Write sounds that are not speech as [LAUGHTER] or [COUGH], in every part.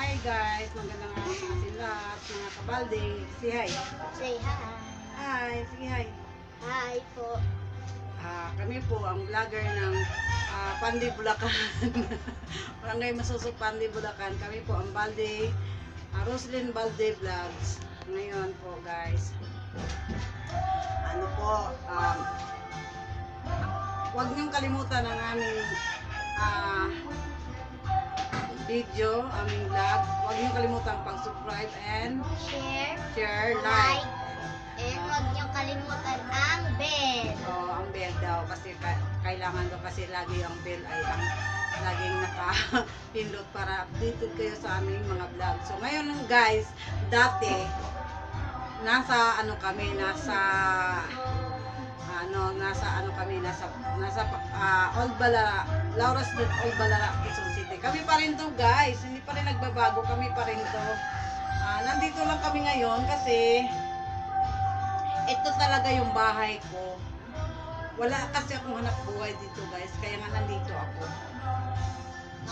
Hi guys, magandang araw sa ating lahat, mga kabalde. Say hi. Say hi. Hi, sige hi. Hi po. Ah, kami po ang vlogger ng ah, Pandi Bulacan. [LAUGHS] Barangay Masusok Pandi Bulacan. Kami po ang Balde, ah, Roslyn Balde Vlogs. Ngayon po guys, ano po, um, huwag niyong kalimutan ang aming ah, video, aming vlog. Huwag niyong kalimutan pag-subscribe and Share, share, like, like. and huwag niyong kalimutan ang bell. Oo, ang bell daw kasi ka- kailangan daw kasi lagi ang bell ay ang laging naka-pindot [LAUGHS] para updated kayo sa aming mga vlog. So ngayon guys, dati nasa ano kami, nasa ano, nasa ano kami, nasa nasa ah, Old Balara, Laura Street, Old Balara, Quezon. Kami pa rin to guys, hindi pa rin nagbabago, kami pa rin to. Ah, nandito lang kami ngayon kasi ito talaga yung bahay ko. Wala kasi akong hanap buhay dito guys, kaya nga nandito ako.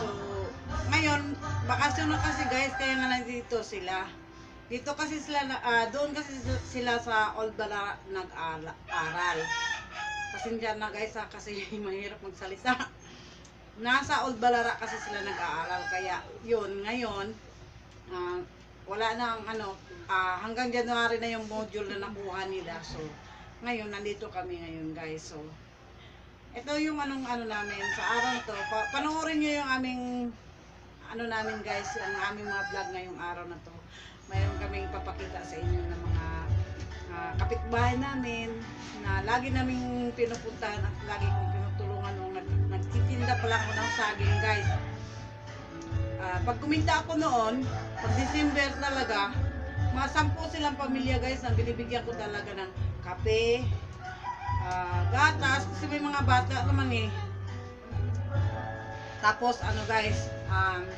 So, ngayon, bakasyon na kasi guys, kaya nga nandito sila. Dito kasi sila, ah, doon kasi sila sa Old Bala nag-aral. Pasensya na guys ha, kasi [LAUGHS] mahirap magsalita. Nasa Old Balara kasi sila nag-aaral, kaya yun, ngayon, ah, wala na ang ano, ah, hanggang January na yung module na nakuha nila. So, ngayon, nandito kami ngayon guys. So, ito yung anong ano namin sa araw to. Pa panoorin nyo yung aming ano namin guys, ang aming mga vlog ngayong araw na to. Mayroon kaming papakita sa inyo ng mga ah, kapitbahay namin na lagi naming pinupuntahan at lagi kong nagtitinda pala ako ng saging guys. Ah, pag kuminta ako noon, pag December talaga, mga sampu silang pamilya guys, ang binibigyan ko talaga ng kape, ah, gatas, kasi may mga bata naman eh. Tapos ano guys, um,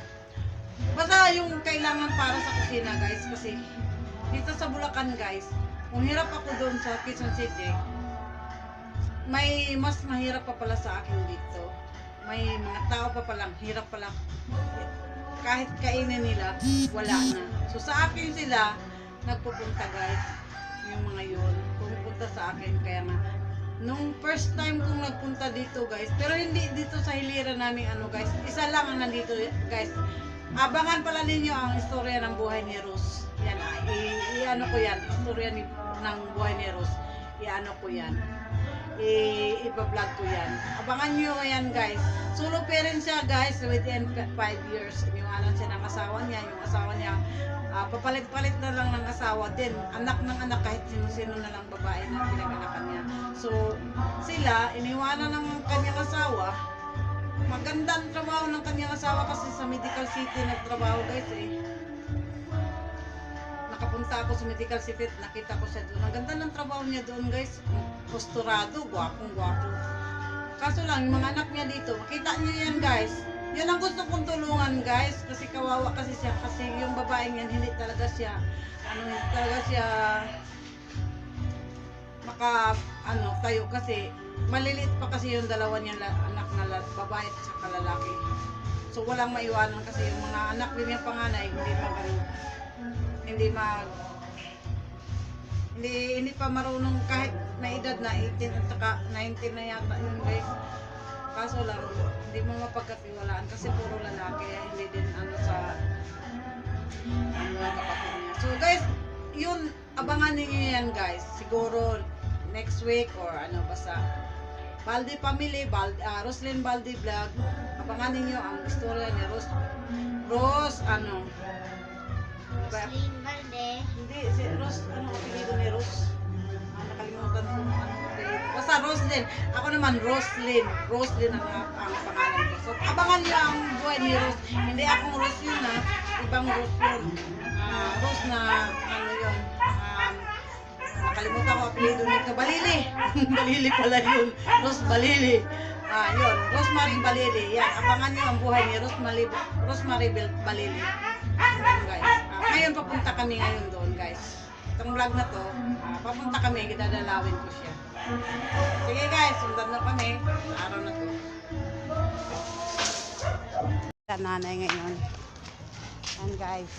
basta yung kailangan para sa kusina guys, kasi dito sa Bulacan guys, kung hirap ako doon sa Quezon City, may mas mahirap pa pala sa akin dito. May mga tao pa palang hirap pala kahit kainin nila, wala na. So sa akin sila, nagpupunta guys, yung mga yun, pumupunta sa akin, kaya nga, nung first time kong nagpunta dito guys, pero hindi dito sa hilira namin ano guys, isa lang ang nandito guys, abangan pala ninyo ang istorya ng buhay ni Rose. Yan, ah, i-ano ko yan, istorya ni, ng buhay ni Rose, i-ano ko yan i- iba-vlog ko yan. Abangan nyo yan guys. Solo parent siya guys within 5 years. Iniwanan siya ng asawa niya. Yung asawa niya, ah, papalit-palit na lang ng asawa din. Anak ng anak kahit sino-sino na lang babae na pinaganakan niya. So, sila, iniwanan ng kanyang asawa. Maganda ang trabaho ng kanyang asawa kasi sa medical city nagtrabaho guys eh nakapunta ako sa medical city nakita ko siya doon. Ang ganda ng trabaho niya doon guys. Posturado, gwapong gwapo. Kaso lang, yung mga anak niya dito, makita niyo yan guys. Yan ang gusto kong tulungan guys. Kasi kawawa kasi siya. Kasi yung babaeng yan, hindi talaga siya, ano, hindi talaga siya maka, ano, tayo kasi malilit pa kasi yung dalawa niya anak na babae at saka lalaki. So walang maiwanan kasi yung mga anak din yung panganay, hindi mag, ano, hindi mag hindi hindi pa marunong kahit na edad na 18 at saka 19 na yata yun guys. Kaso lang hindi mo mapagkatiwalaan kasi puro lalaki hindi din ano sa ano kapatid niya. So guys yun abangan niyo yan guys. Siguro next week or ano basta Baldi Family, Baldi, ah, Roslyn Baldi Vlog. Abangan niyo ang istorya ni Ros Ros ano? Ba- Slim Balde. hindi, si Ros, ano ang apelido ni Ros? Basta Roslyn. Ako naman, Roslyn. Roslyn ang, ang pangalan ko. So, abangan niyo ang buhay ni Ros. Hindi akong Ros yun ha. Ibang Ros yun. Ah, Ros na, ano yun, um, nakalimutan ko apelido nito. Balili. [LAUGHS] Balili pala yun. Ros Balili. Ah, yun. Rosemary Balili. Yan, abangan niyo ang buhay ni Rosemary, Rosemary Bal- Balili. Ayun, guys. Ah, ngayon papunta kami ngayon doon, guys. Itong vlog na to, ah, papunta kami, gidadalawin ko siya. Sige guys, sundan na kami. Araw na to. Nanay ngayon. Yan guys.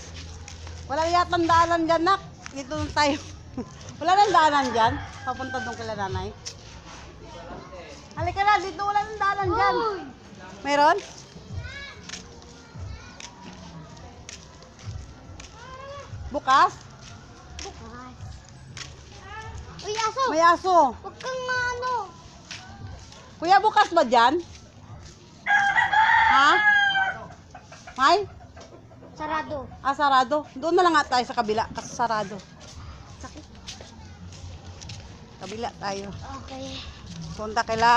Wala yatang daanan dyan, nak. Dito lang tayo. [LAUGHS] wala nang daanan dyan. Papunta doon kila nanay. Halika na, dito wala nang daanan dyan. Meron? Bukas? Bukas. Uy, aso! May aso. Huwag kang ano. Kuya, bukas ba dyan? Ha? May? Sarado. Ah, sarado. Doon na lang nga tayo sa kabila kasi sarado. Sakit. Kabila tayo. Okay. Punta kila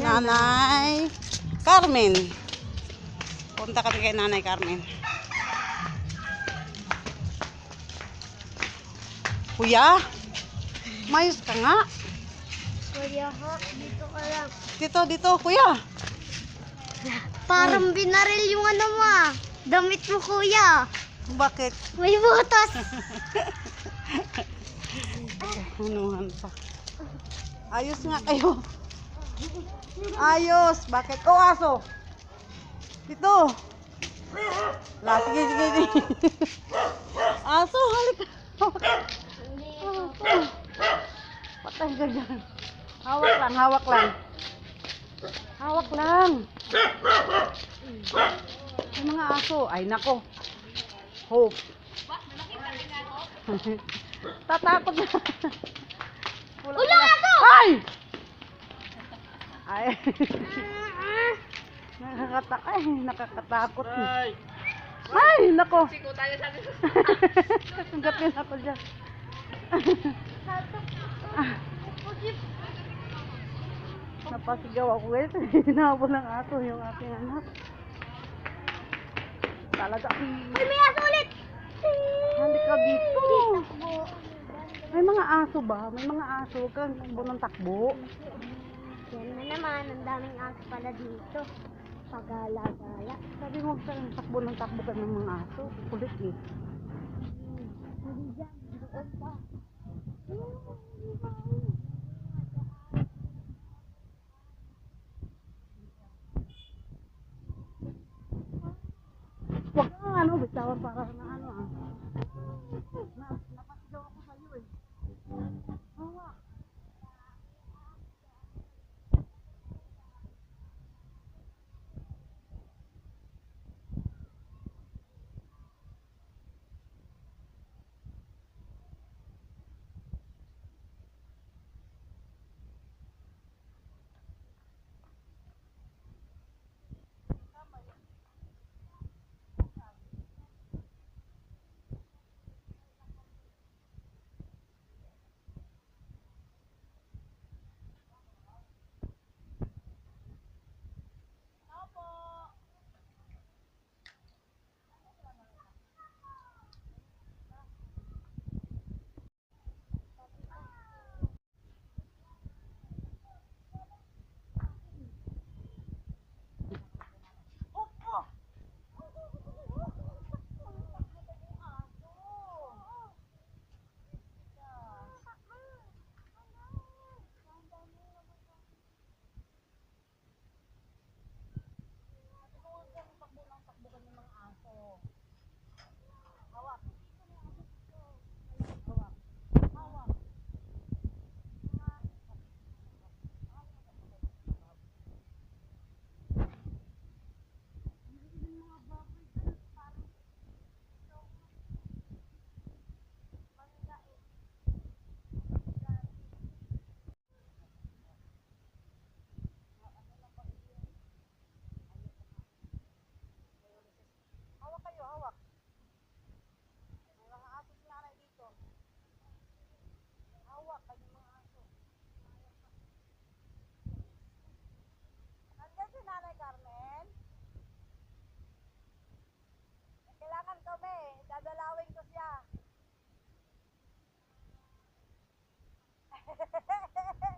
Nanay Carmen. Punta kami kay Nanay Carmen. Kuya, mayos ka nga. Kuya, ha? Dito ka lang. Dito, dito, kuya. Parang binaril yung ano mo ah. Damit mo, kuya. Bakit? May butas. Anuhan pa. Ayos nga kayo. Ayos. Bakit? Oh, aso. Dito. La, sige, sige, sige. [LAUGHS] aso, halika. Patay ka dyan. Hawak lang, hawak lang. Hawak lang. May mga aso. Ay, nako. Hope. [LAUGHS] Tatakot na. Ulo, aso! Ay! Ay. [LAUGHS] Nakakata ay, nakakatakot. Ay, nako. [LAUGHS] Gapin ako dyan. Napasigaw ako guys. [LAUGHS] Hinabol ng aso yung aking anak. Talaga. Uy, may aso ulit! Halika dito. May mga aso ba? May mga aso. Huwag kang takbo ng takbo. Yan na naman, ang daming aso pala dito. Pagala-gala. Sabi mo huwag kang takbo ng takbo ka ng mga aso. Kulit eh. Dadalawin ko siya. [LAUGHS]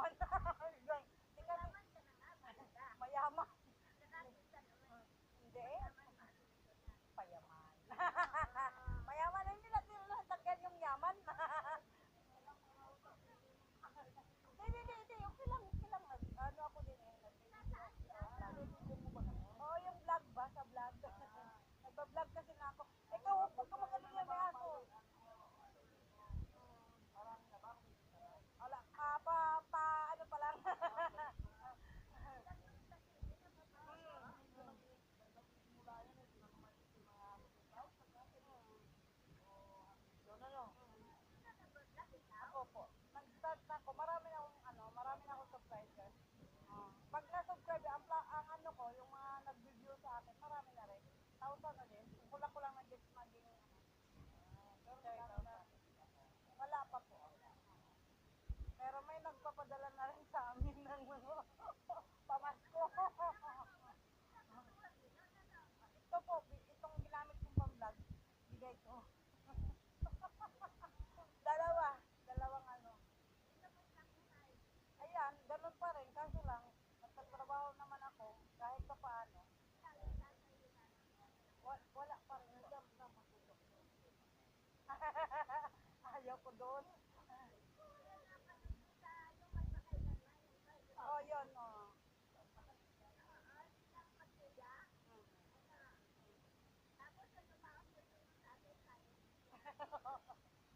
one. I was like, hold. Wala pa rin. [LAUGHS] Ayaw ko doon. Oh, yun, oh.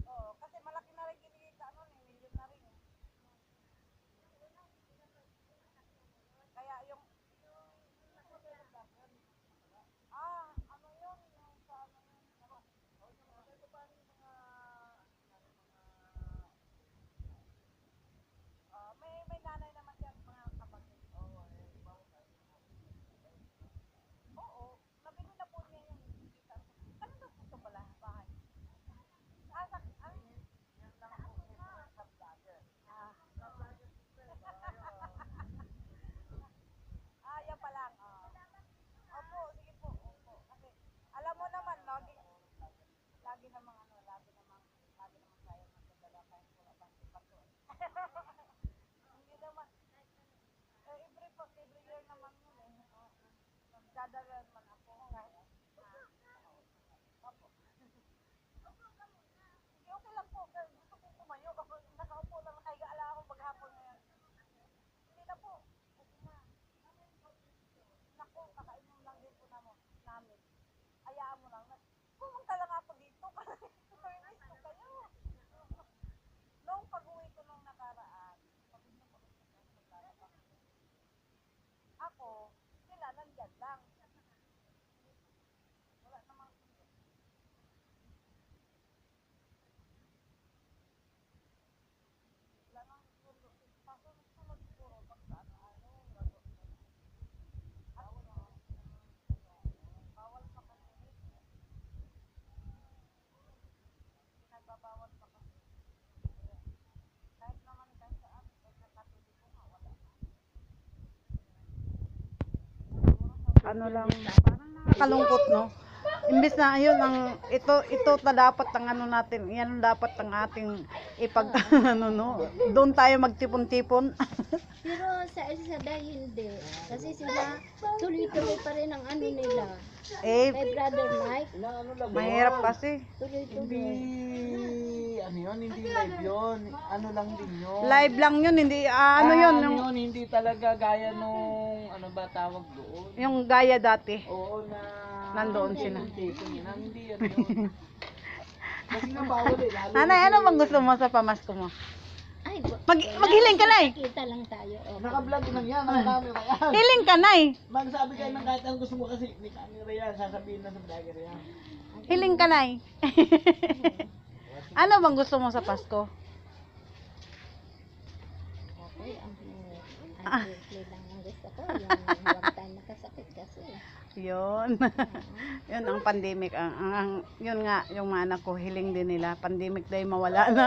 Oo, kasi malaki na rin kinikita nun eh, million na rin eh. Kaya yung Ah, ano yun? Yung sa ano yun? Ano? Ito pa yung mga Ah, may may nanay naman siya mga kapatid. Oo, Oo, nabili na po niya yung kita. Ano daw ito pala? Bahay. Ah, sa, ah, yan lang po sa vlogger. Ah, ah, yan pa lang. Ah. Opo, sige po. Opo. Kasi, alam mo naman, lagi, lagi namang ano, lagi namang, lagi namang tayo magdadala kahit wala bang ipato. Hindi naman. Eh, every, pa- every year naman yun eh. Oo. Magdadala naman ako kahit, ah, okay lang po. Pero gusto kong tumayo. Nakaupo lang. Nakahiga akong maghapon ngayon. Hindi na po. Okay na. Naku, kakainom lang din po namo, namin. Ayaan mo lang. Pumunta lang ako dito. Service ko kayo. Nung pag-uwi ko nung nakaraan, pag-uwi ko nung nakaraan, ako, sila nandyan lang. Wala namang wala nang sundo. Kaso sunod puro pag sa ano, ano, ano, Bawal pa kasi. Pinagbabawal pa kasi. Kahit naman kahit saan, kahit sa katulik ko nga, wala. Ano lang, parang nakakalungkot, no? Imbis na ayun ang ito ito na dapat ang ano natin, yan ang dapat ang ating ipag [LAUGHS] ano no. Doon tayo magtipon-tipon. [LAUGHS] Pero sa sa dahil hindi. Kasi sila tuloy-tuloy pa rin ang ano nila. eh Kay Brother Mike, ano lang mahirap kasi. tuloy-tuloy. Hindi, ano yun, hindi live yun. Ano lang din yun. Live lang yun, hindi ah, ano Ah, yun, ano yun, hindi talaga gaya nung, ano ba tawag doon? yung gaya dati. Oo na... Nandoon sila. [LAUGHS] Eh. Nanay, ano bang gusto mo sa pamasko mo? Ay, Mag maghiling ka, Nay. Kita lang tayo. Oh. Naka-vlog lang yan, naka-camera yan. Hiling ka, Nay. Magsabi kayo ng kahit anong gusto mo kasi may camera yan, sasabihin na sa vlogger yan. Hiling ka, Nay. [LAUGHS] ano bang gusto mo sa Pasko? Okay, ang ang birthday lang ang gusto ko. Yung huwag tayo nakasakit kasi. Yun. [LAUGHS] yun ang pandemic. Ang, ang, ang- yun nga, yung mga anak ko, hiling din nila. Pandemic dahil mawala na.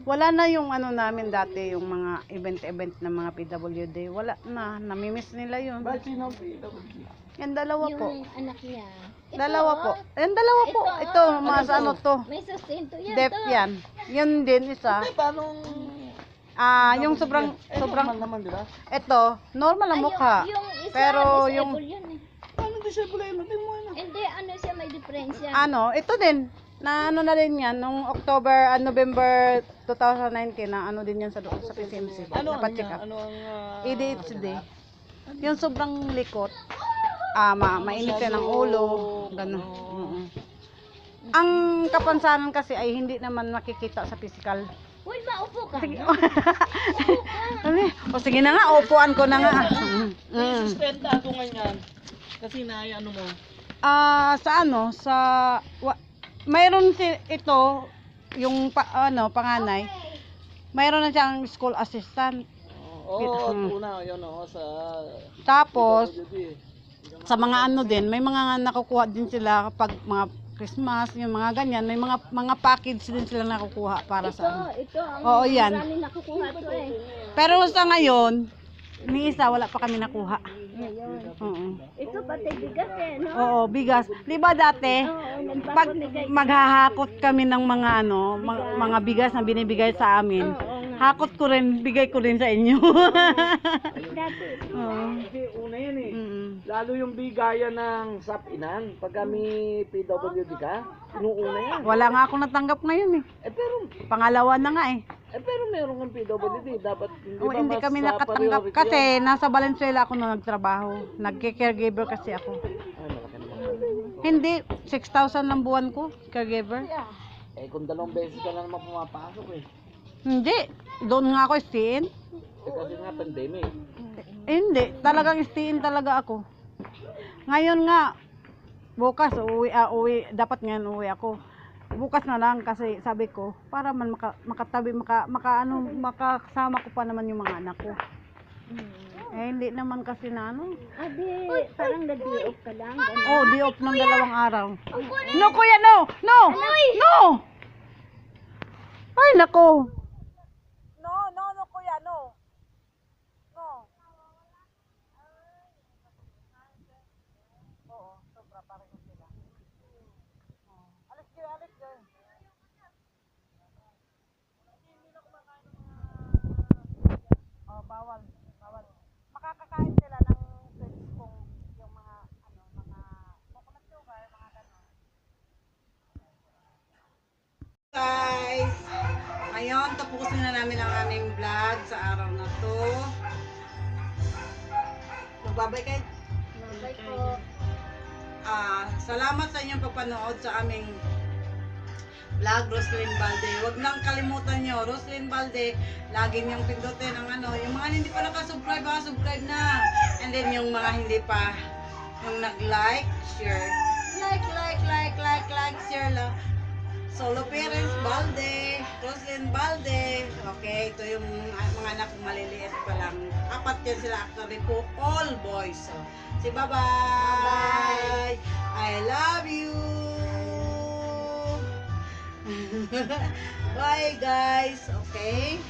Wala na yung ano namin dati, yung mga event-event ng mga PWD. Wala na. Namimiss nila yun. Ba't sino ang PWD? Yan, dalawa po. Yung anak niya. Ito, Dalawa po. Yan, dalawa po. Ito, Ito, mga Ano to? ano to. May sustento yan Dep to. yan. Yun din isa. Hindi, paano... Ah, yung sobrang, Eh, sobrang, normal naman, di ba? ito, normal ang mukha. Yung, isa, Pero yung- mo yun. Hindi, ano siya, may diferensya. Ano, ito din. Na ano na din yan, nung October, ah, November 2019, na ano din yan sa, sa PCMC. Ano ang Napacheck up. Ano ang... ah, ADHD. Yung sobrang likot, ah, ma mainit yan ang ulo, gano'n. Mm-mm. Ang kapansanan kasi ay hindi naman makikita sa physical. Uy, maupo ka. Sige. [LAUGHS] Ano o sige na nga, upuan ko na nga. Mm. Mm. suspenda ako ngayon. Kasi na ano mo. Ah, sa ano, sa wa, mayroon si ito yung pa, ano, panganay. Mayroon na siyang school assistant. Oo, oh, Hmm. una, yun oo, sa... Tapos PWD. sa mga ano din, may mga nakukuha din sila kapag mga Christmas, yung mga ganyan, may mga mga package din sila nakukuha para Ito, sa ano. ito, ang Oo, yan. nakukuha to eh. Pero sa ngayon, ni isa wala pa kami nakuha. Ngayon. Oo. Ito pati bigas eh, no? Oo, bigas. 'Di ba dati? Oo, pag maghahakot kami ng mga ano, mga, mga bigas na binibigay sa amin, Oo nga. hakot ko rin, bigay ko rin sa inyo. [LAUGHS] Dati. Oo. Kasi una yan eh. Mm. Lalo yung bigayan ng SAP-inan. Pag kami PWD ka, inuuna yan. Wala nga ako natanggap ngayon eh. Eh pero, Pangalawa na nga eh. eh pero meron kang PWD. Dapat hindi O, ba hindi mas kami ah, nakatanggap priority kasi yun? nasa Valenzuela ako na nagtrabaho. Nagke-caregiver kasi ako. Ay, malaki naman. Hindi, 6,000 lang buwan ko, caregiver. Eh kung dalawang beses ka lang naman pumapasok eh. Hindi, doon nga ako stiin. Eh kasi nga pandemic. Eh, hindi, talagang stiin talaga ako. Ngayon nga, bukas uwi, ah, uwi, dapat ngayon uwi ako. Bukas na lang kasi sabi ko, para man maka, makatabi, maka, maka, ano, makasama ko pa naman yung mga anak ko. Eh, hindi naman kasi na ano. Abi, parang nag-off ka lang. ganun. Oh, di off ng dalawang araw. No, kuya, no! No! No! Ay, nako! No, no, no, kuya, no. No. Oo, sobra pa rin sila. Oh. Alis kayo, alis kayo. Oh, bawal, bawal. Makakakain sila ng sweets kung yung mga, ano, mga coconut sugar, mga gano'n. Guys, ngayon tapusin na namin ang aming vlog sa araw na to. Magbabay kayo. Bye po. Ah, salamat sa inyong pagpanood sa aming vlog Roslyn Balde. Huwag nang kalimutan nyo, Roslyn Balde, lagi niyong pindutin ang ano, yung mga hindi pa nakasubscribe, ha, subscribe na. And then yung mga hindi pa, yung nag-like, share, like, like, like, like, like, share lang. Solo parents, Balde, Roslyn Balde. Okay, ito yung mga anak maliliit pa lang. Apat yan sila actually po, all boys. So, say bye-bye. I love you. [LAUGHS] Bye guys. Okay.